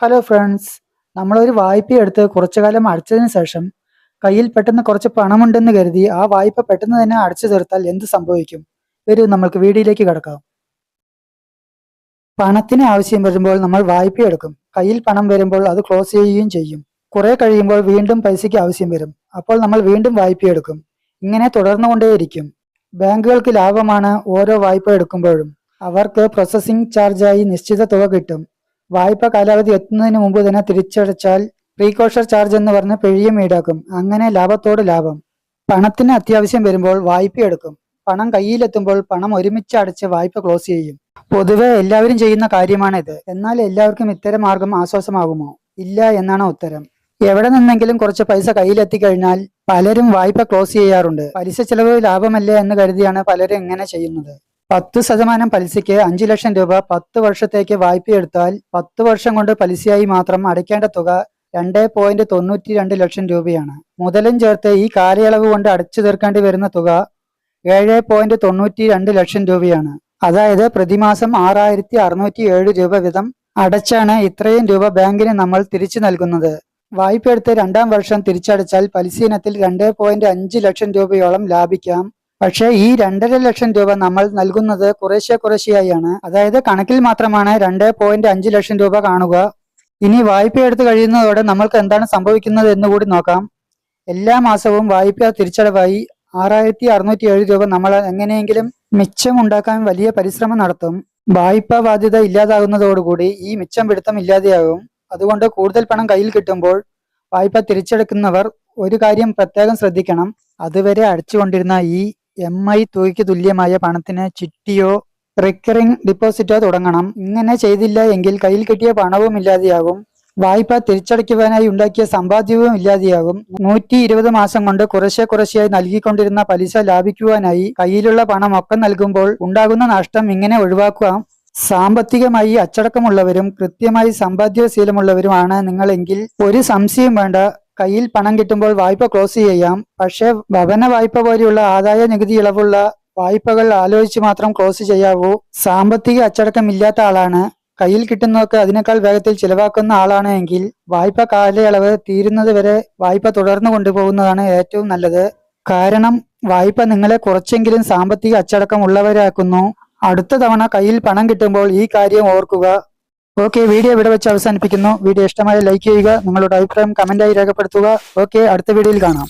Hello friends നമ്മളൊരു വായ്പ എടുത്ത് കുറച്ചു കാലം അടച്ചതിന് ശേഷം കയ്യിൽ പെട്ടെന്ന് കുറച്ച് പണമുണ്ടെന്ന് കരുതി ആ വായ്പ പെട്ടെന്ന് തന്നെ അടച്ചു തീർത്താൽ എന്ത് സംഭവിക്കും? വരൂ നമ്മൾക്ക് വീഡിയോയിലേക്ക് കിടക്കാം. പണത്തിന് ആവശ്യം വരുമ്പോൾ നമ്മൾ വായ്പ എടുക്കും. കയ്യിൽ പണം വരുമ്പോൾ അത് ക്ലോസ് ചെയ്യുകയും ചെയ്യും. കുറെ കഴിയുമ്പോൾ വീണ്ടും പൈസയ്ക്ക് ആവശ്യം വരും. അപ്പോൾ നമ്മൾ വീണ്ടും വായ്പ എടുക്കും. ഇങ്ങനെ തുടർന്നുകൊണ്ടേയിരിക്കും. ബാങ്കുകൾക്ക് ലാഭമാണ് ഓരോ വായ്പ എടുക്കുമ്പോഴും. അവർക്ക് പ്രോസസ്സിംഗ് ചാർജായി നിശ്ചിത തുക കിട്ടും. വായ്പ കാലാവധി എത്തുന്നതിന് മുമ്പ് തന്നെ തിരിച്ചടച്ചാൽ പ്രീകോഷർ ചാർജ് എന്ന് പറഞ്ഞ് പിഴിയും ഈടാക്കും. അങ്ങനെ ലാഭത്തോട് ലാഭം. പണത്തിന് അത്യാവശ്യം വരുമ്പോൾ വായ്പ എടുക്കും. പണം കയ്യിലെത്തുമ്പോൾ പണം ഒരുമിച്ച് അടച്ച് വായ്പ ക്ലോസ് ചെയ്യും. പൊതുവെ എല്ലാവരും ചെയ്യുന്ന കാര്യമാണിത്. എന്നാൽ എല്ലാവർക്കും ഇത്തരം മാർഗം ആശ്വാസമാകുമോ? ഇല്ല എന്നാണ് ഉത്തരം. എവിടെ നിന്നെങ്കിലും കുറച്ച് പൈസ കയ്യിലെത്തിക്കഴിഞ്ഞാൽ പലരും വായ്പ ക്ലോസ് ചെയ്യാറുണ്ട്. പലിശ ചെലവ് ലാഭമല്ലേ എന്ന് കരുതിയാണ് പലരും ഇങ്ങനെ ചെയ്യുന്നത്. പത്ത് ശതമാനം പലിശയ്ക്ക് അഞ്ചു ലക്ഷം രൂപ പത്ത് വർഷത്തേക്ക് വായ്പ എടുത്താൽ പത്ത് വർഷം കൊണ്ട് പലിശയായി മാത്രം അടയ്ക്കേണ്ട തുക രണ്ട് പോയിന്റ് തൊണ്ണൂറ്റി രണ്ട് ലക്ഷം രൂപയാണ്. മുതലും ചേർത്ത് ഈ കാലയളവ് കൊണ്ട് അടച്ചു തീർക്കേണ്ടി വരുന്ന തുക ഏഴ് പോയിന്റ് തൊണ്ണൂറ്റി രണ്ട് ലക്ഷം രൂപയാണ്. അതായത് പ്രതിമാസം ആറായിരത്തി അറുന്നൂറ്റി ഏഴ് രൂപ വീതം അടച്ചാണ് ഇത്രയും രൂപ ബാങ്കിന് നമ്മൾ തിരിച്ചു നൽകുന്നത്. വായ്പ എടുത്ത് രണ്ടാം വർഷം തിരിച്ചടച്ചാൽ പലിശ ഇനത്തിൽ രണ്ട് പോയിന്റ് അഞ്ച് ലക്ഷം രൂപയോളം ലാഭിക്കാം. പക്ഷേ ഈ രണ്ടര ലക്ഷം രൂപ നമ്മൾ നൽകുന്നത് കുറേശ്ശെ കുറേശ്ശെയായാണ്. അതായത് കണക്കിൽ മാത്രമാണ് രണ്ട് പോയിന്റ് അഞ്ച് ലക്ഷം രൂപ കാണുക. ഇനി വായ്പ എടുത്തു കഴിയുന്നതോടെ നമ്മൾക്ക് എന്താണ് സംഭവിക്കുന്നത് എന്ന് കൂടി നോക്കാം. എല്ലാ മാസവും വായ്പ തിരിച്ചടവായി ആറായിരത്തി അറുന്നൂറ്റി ഏഴ് രൂപ നമ്മൾ എങ്ങനെയെങ്കിലും മിച്ചം ഉണ്ടാക്കാൻ വലിയ പരിശ്രമം നടത്തും. വായ്പാ ബാധ്യത ഇല്ലാതാകുന്നതോടുകൂടി ഈ മിച്ചം പിടുത്തം ഇല്ലാതെയാകും. അതുകൊണ്ട് കൂടുതൽ പണം കയ്യിൽ കിട്ടുമ്പോൾ വായ്പ തിരിച്ചെടുക്കുന്നവർ ഒരു കാര്യം പ്രത്യേകം ശ്രദ്ധിക്കണം. അതുവരെ അടച്ചുകൊണ്ടിരുന്ന ഈ എം ഐ തുകയ്ക്ക് തുല്യമായ പണത്തിന് ചിട്ടിയോ റിക്കറിംഗ് ഡിപ്പോസിറ്റോ തുടങ്ങണം. ഇങ്ങനെ ചെയ്തില്ല എങ്കിൽ കയ്യിൽ കിട്ടിയ പണവും ഇല്ലാതെയാകും. വായ്പ തിരിച്ചടയ്ക്കുവാനായി ഉണ്ടാക്കിയ സമ്പാദ്യവും ഇല്ലാതെയാകും. നൂറ്റി ഇരുപത് മാസം കൊണ്ട് കുറശ്ശെ കുറേശ്ശെയായി നൽകിക്കൊണ്ടിരുന്ന പലിശ ലാഭിക്കുവാനായി കയ്യിലുള്ള പണം ഒക്കെ നൽകുമ്പോൾ ഉണ്ടാകുന്ന നഷ്ടം ഇങ്ങനെ ഒഴിവാക്കാം. സാമ്പത്തികമായി അച്ചടക്കമുള്ളവരും കൃത്യമായി സമ്പാദ്യശീലമുള്ളവരുമാണ് നിങ്ങളെങ്കിൽ ഒരു സംശയം വേണ്ട. കയ്യിൽ പണം കിട്ടുമ്പോൾ വായ്പ ക്ലോസ് ചെയ്യാം. പക്ഷേ ഭവന വായ്പ പോലെയുള്ള ആദായ നികുതി ഇളവുള്ള വായ്പകൾ ആലോചിച്ച് മാത്രം ക്ലോസ് ചെയ്യാവൂ. സാമ്പത്തിക അച്ചടക്കം ഇല്ലാത്ത ആളാണ്. കയ്യിൽ കിട്ടുന്നതൊക്കെ അതിനേക്കാൾ വേഗത്തിൽ ചിലവാക്കുന്ന ആളാണ് എങ്കിൽ വായ്പ കാലയളവ് തീരുന്നത് വരെ വായ്പ തുടർന്നു കൊണ്ടുപോകുന്നതാണ് ഏറ്റവും നല്ലത്. കാരണം വായ്പ നിങ്ങളെ കുറച്ചെങ്കിലും സാമ്പത്തിക അച്ചടക്കം ഉള്ളവരാക്കുന്നു അടുത്ത തവണ കയ്യിൽ പണം കിട്ടുമ്പോൾ ഈ കാര്യം ഓർക്കുക. ഓക്കെ വീഡിയോ ഇവിടെ വെച്ച് അവസാനിപ്പിക്കുന്നു. വീഡിയോ ഇഷ്ടമായ ലൈക്ക് ചെയ്യുക നിങ്ങളുടെ അഭിപ്രായം കമന്റായി രേഖപ്പെടുത്തുക. ഓക്കെ അടുത്ത വീഡിയോയിൽ കാണാം.